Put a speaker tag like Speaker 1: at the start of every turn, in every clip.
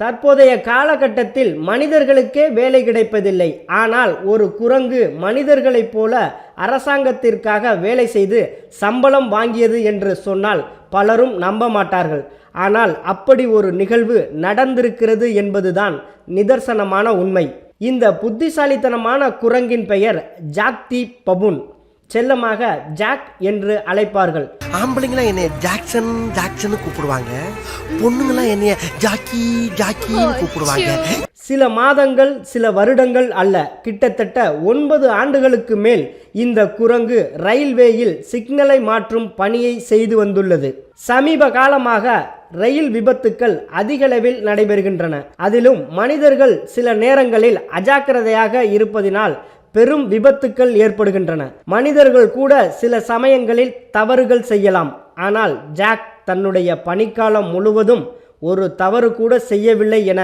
Speaker 1: தற்போதைய காலகட்டத்தில் மனிதர்களுக்கே வேலை கிடைப்பதில்லை. ஆனால் ஒரு குரங்கு மனிதர்களைப் போல அரசாங்கத்திற்காக வேலை செய்து சம்பளம் வாங்கியது என்று சொன்னால் பலரும் நம்ப மாட்டார்கள். ஆனால் அப்படி ஒரு நிகழ்வு நடந்திருக்கிறது என்பதுதான் நிதர்சனமான உண்மை. இந்த புத்திசாலித்தனமான குரங்கின் பெயர் ஜாக்தி பபுன். செல்லமாக ஜாக் என்று அழைப்பார்கள்.
Speaker 2: ஆம்பளைங்களாம் என்னைய ஜாக்சன் ஜாக்சன் கூப்பிடுவாங்க. பொண்ணுங்களாம் என்னைய ஜாக்கி ஜாக்கின்னு கூப்பிடுவாங்க.
Speaker 1: சில மாதங்கள் சில வருடங்கள் அல்ல கிட்டத்தட்ட ஒன்பது ஆண்டுகளுக்கு மேல் இந்த குரங்கு ரயில்வேயில் சிக்னலை மாற்றும் பணியை செய்து வந்துள்ளது. சமீப காலமாக ரயில் விபத்துக்கள் அதிகளவில் நடைபெறுகின்றன. அதிலும் மனிதர்கள் சில நேரங்களில் அஜாக்கிரதையாக இருப்பதினால் பெரும் விபத்துக்கள் ஏற்படுகின்றன. மனிதர்கள் கூட சில சமயங்களில் தவறுகள் செய்யலாம். ஆனால் ஜாக் தன்னுடைய பணிக்காலம் முழுவதும் ஒரு தவறு கூட செய்யவில்லை என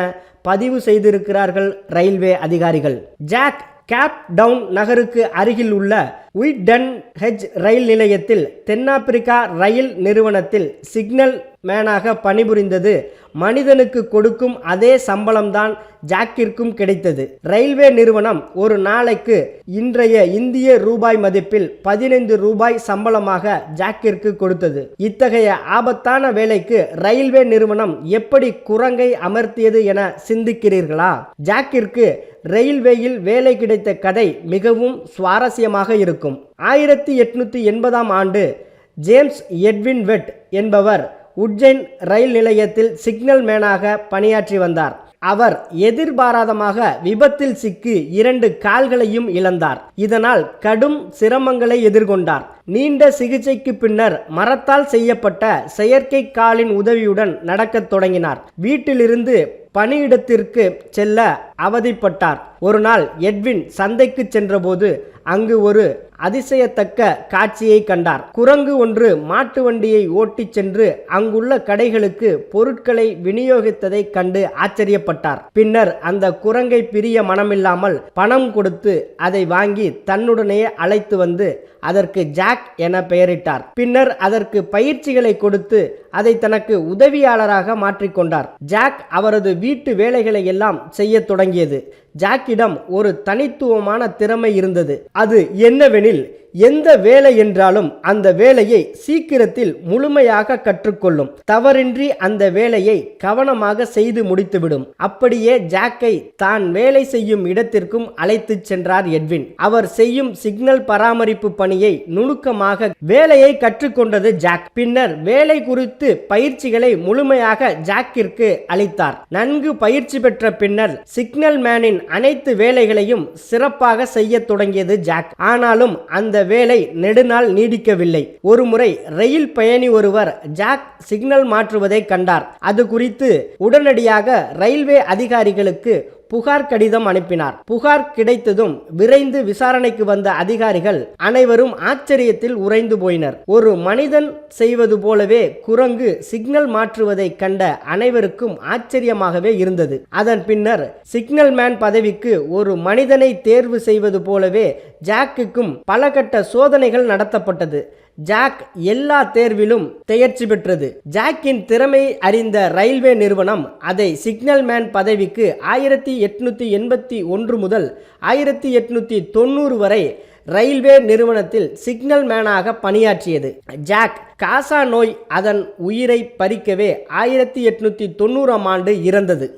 Speaker 1: பதிவு செய்திருக்கிறார்கள் ரயில்வே அதிகாரிகள். ஜாக் கேப் டவுன் நகருக்கு அருகில் உள்ள உய்டன் ஹெஜ் ரயில் நிலையத்தில் தென்னாப்பிரிக்கா ரயில் நிறுவனத்தில் சிக்னல் மேனாக பணிபுரிந்தது. மனிதனுக்கு கொடுக்கும் அதே சம்பளம்தான் ஜாக்கிற்கும் கிடைத்தது. ரயில்வே நிறுவனம் ஒரு நாளைக்கு இன்றைய இந்திய ரூபாய் மதிப்பில் பதினைந்து ரூபாய் சம்பளமாக ஜாக்கிற்கு கொடுத்தது. இத்தகைய ஆபத்தான வேலைக்கு ரயில்வே நிறுவனம் எப்படி குரங்கை அமர்த்தியது என சிந்திக்கிறீர்களா? ஜாக்கிற்கு ரயில்வேயில் வேலை கிடைத்த கதை மிகவும் சுவாரஸ்யமாக இருக்கும். ஆயிரத்தி எட்நூத்தி எண்பதாம் ஆண்டு ஜேம்ஸ் எட்வின் வெட் என்பவர் உஜ்ஜைன் ரயில் நிலையத்தில் சிக்னல் மேனாக பணியாற்றி வந்தார். அவர் எதிர்பாராதமாக விபத்தில் சிக்கி இரண்டு கால்களையும் இழந்தார். இதனால் கடும் சிரமங்களை எதிர்கொண்டார். நீண்ட சிகிச்சைக்கு பின்னர் மரத்தால் செய்யப்பட்ட செயற்கை காலின் உதவியுடன் நடக்கத் தொடங்கினார். வீட்டிலிருந்து பணியிடத்திற்கு செல்ல அவதிப்பட்டார். ஒரு நாள் எட்வின் சந்தைக்கு சென்றபோது அங்கு ஒரு அதிசயத்தக்க காட்சியை கண்டார். குரங்கு ஒன்று மாட்டு வண்டியை ஓட்டிச் சென்று அங்குள்ள கடைகளுக்கு பொருட்களை விநியோகித்ததைக் கண்டு ஆச்சரியப்பட்டார். பின்னர் அந்த குரங்கை பிரிய மனமில்லாமல் பணம் கொடுத்து அதை வாங்கி தன்னுடனே அழைத்து வந்து அதற்கு ஜாக் என பெயரிட்டார். பின்னர் அதற்கு பயிற்சிகளை கொடுத்து அதை தனக்கு உதவியாளராக மாற்றிக்கொண்டார் ஜாக் அவரது வீட்டு வேலைகளை எல்லாம் செய்யத் தொடங்கியது. ஜாக்கிடம் ஒரு தனித்துவமான திறமை இருந்தது. அது என்னவெனில் எந்த வேலை என்றாலும் அந்த வேலையை சீக்கிரத்தில் முழுமையாக கற்றுக்கொள்ளும். தவறின்றி அந்த வேலையை கவனமாக செய்து முடித்துவிடும். அப்படியே ஜாக்கை தான் வேலை செய்யும் இடத்திற்கும் அழைத்துச் சென்றார் எட்வின். அவர் செய்யும் சிக்னல் பராமரிப்பு பணியை நுணுக்கமாக வேலையை கற்றுக்கொண்டது ஜாக். பின்னர் வேலை குறித்து பயிற்சிகளை முழுமையாக ஜாக்கிற்கு அளித்தார். நன்கு பயிற்சி பெற்ற பின்னர் சிக்னல் மேனின் அனைத்து வேலைகளையும் சிறப்பாக செய்ய தொடங்கியது ஜாக். ஆனாலும் அந்த வேலை நெடுநாள் நீடிக்கவில்லை. ஒருமுறை ரயில் பயணி ஒருவர் ஜாக் சிக்னல் மாற்றுவதை கண்டார். அது குறித்து உடனடியாக ரயில்வே அதிகாரிகளுக்கு புகார் கடிதம் அனுப்பினார். புகார் கிடைத்ததும் விரைந்து விசாரணைக்கு வந்த அதிகாரிகள் அனைவரும் ஆச்சரியத்தில் உறைந்து போயினர். ஒரு மனிதன் செய்வது போலவே குரங்கு சிக்னல் மாற்றுவதை கண்ட அனைவருக்கும் ஆச்சரியமாகவே இருந்தது. அதன் பின்னர் சிக்னல் மேன் பதவிக்கு ஒரு மனிதனை தேர்வு செய்வது போலவே ஜாக்குக்கும் பல கட்ட சோதனைகள் நடத்தப்பட்டது. ஜாக் எல்லா தேர்விலும் தேர்ச்சி பெற்றது. ஜாக்கின் திறமை அறிந்த ரயில்வே நிறுவனம் அதை சிக்னல் மேன் பதவிக்கு ஆயிரத்தி எட்நூத்தி எண்பத்தி ஒன்று முதல் ஆயிரத்தி எட்நூத்தி தொண்ணூறு வரை ரயில்வே நிறுவனத்தில் சிக்னல் மேனாக பணியாற்றியது. ஜாக் காசா நோய் அதன் உயிரை பறிக்கவே ஆயிரத்தி எட்நூத்தி தொண்ணூறாம் ஆண்டு இறந்தது.